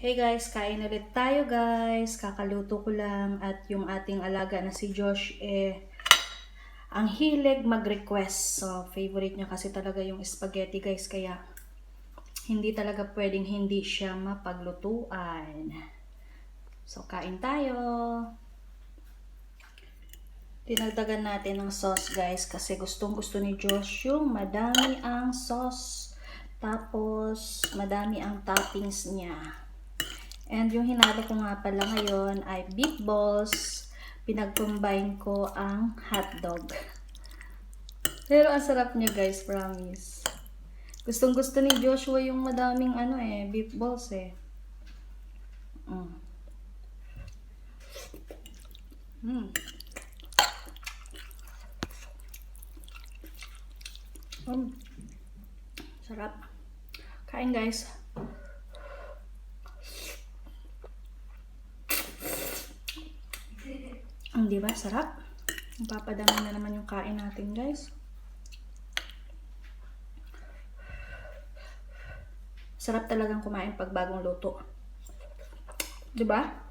Hey guys, kain ulit tayo guys. Kakaluto ko lang at yung ating alaga na si Josh eh ang hilig mag-request. So, favorite niya kasi talaga yung spaghetti guys kaya hindi talaga pwedeng hindi siya mapaglutuan. So, kain tayo. Tinagdagan natin ng sauce guys kasi gustong gusto ni Josh yung madami ang sauce. Tapos, madami ang toppings niya. And yung hinalo ko nga pala ngayon ay beef balls. Pinag-combine ko ang hotdog. Pero ang sarap niya guys, promise. Gustong gusto ni Joshua yung madaming ano eh, beef balls eh. Mm. Mm. Mm. Sarap. Kain guys. Ang di ba? Sarap. Papadami na naman yung kain natin, guys. Sarap talagang kumain pag bagong luto. Di ba?